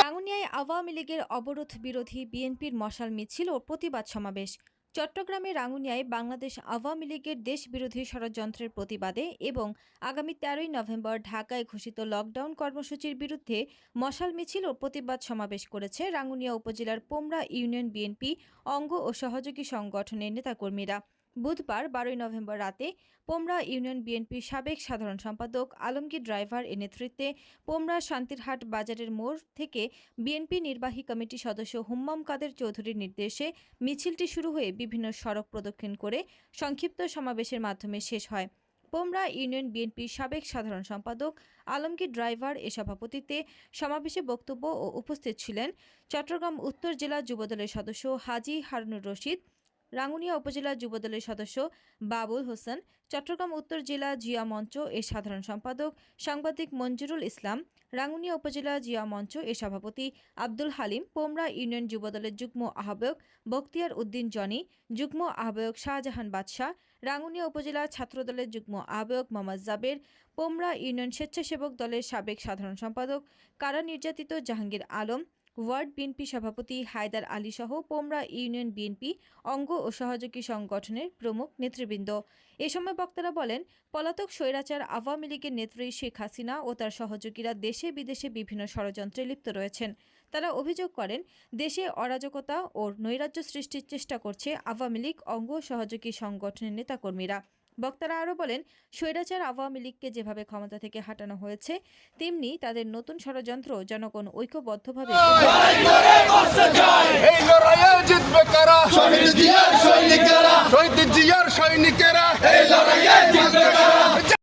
রাঙ্গুনিয়ায় আওয়ামী লীগের অবরোধ বিরোধী বিএনপির মশাল মিছিল ও প্রতিবাদ সমাবেশ। চট্টগ্রামের রাঙ্গুনিয়ায় বাংলাদেশ আওয়ামী লীগের দেশবিরোধী ষড়যন্ত্রের প্রতিবাদে এবং আগামী তেরোই নভেম্বর ঢাকায় ঘোষিত লকডাউন কর্মসূচির বিরুদ্ধে মশাল মিছিল ও প্রতিবাদ সমাবেশ করেছে রাঙ্গুনিয়া উপজেলার পোমরা ইউনিয়ন বিএনপি অঙ্গ ও সহযোগী সংগঠনের নেতাকর্মীরা। বুধবার বারোই নভেম্বর রাতে পোমরা ইউনিয়ন বিএনপির সাবেক সাধারণ সম্পাদক আলমগীর ড্রাইভার এর নেতৃত্বে পোমরা শান্তিরহাট বাজারের মোড় থেকে বিএনপি নির্বাহী কমিটি সদস্য হুম্মাম কাদের চৌধুরীর নির্দেশে মিছিলটি শুরু হয়ে বিভিন্ন সড়ক প্রদক্ষিণ করে সংক্ষিপ্ত সমাবেশের মাধ্যমে শেষ হয়। পোমরা ইউনিয়ন বিএনপির সাবেক সাধারণ সম্পাদক আলমগীর ড্রাইভার এ সভাপতিত্বে সমাবেশে বক্তব্য ও উপস্থিত ছিলেন চট্টগ্রাম উত্তর জেলা যুবদলের সদস্য হাজি হারুনুর রশিদ রাঙ্গুনিয়া উপজেলা যুবদলের সদস্য বাবুল হোসেন, চট্টগ্রাম উত্তর জেলা জিয়া মঞ্চ এর সাধারণ সম্পাদক সাংবাদিক মঞ্জুরুল ইসলাম, রাঙ্গুনিয়া উপজেলা জিয়া মঞ্চ এর সভাপতি আব্দুল হালিম, পোমরা ইউনিয়ন যুবদলের যুগ্ম আহ্বায়ক বখতিয়ার উদ্দিন জনি, যুগ্ম আহ্বায়ক শাহজাহান বাদশাহ, রাঙ্গুনিয়া উপজেলা ছাত্রদলের যুগ্ম আহ্বায়ক মোহাম্মদ জাবের, পোমরা ইউনিয়ন স্বেচ্ছাসেবক দলের সাবেক সাধারণ সম্পাদক কারা নির্যাতিত জাহাঙ্গীর আলম ওয়ার্ড বিএনপি সভাপতি হায়দার আলী সহ পোমরা ইউনিয়ন বিএনপি, অঙ্গ ও সহযোগী সংগঠনের প্রমুখ নেতৃবৃন্দ। এ সময় বক্তারা বলেন, পলাতক স্বৈরাচার আওয়ামী লীগের নেত্রী শেখ হাসিনা ও তার সহযোগীরা দেশে বিদেশে বিভিন্ন ষড়যন্ত্রে লিপ্ত রয়েছেন। তারা অভিযোগ করেন, দেশে অরাজকতা ও নৈরাজ্য সৃষ্টির চেষ্টা করছে আওয়ামী লীগ, অঙ্গ সহযোগী সংগঠনের নেতাকর্মীরা। বক্তারা আরও বলেন, স্বৈরাচার আওয়ামী লীগকে যেভাবে ক্ষমতা থেকে হাঁটানো হয়েছে, তেমনি তাদের নতুন ষড়যন্ত্র জনগণ ঐক্যবদ্ধভাবে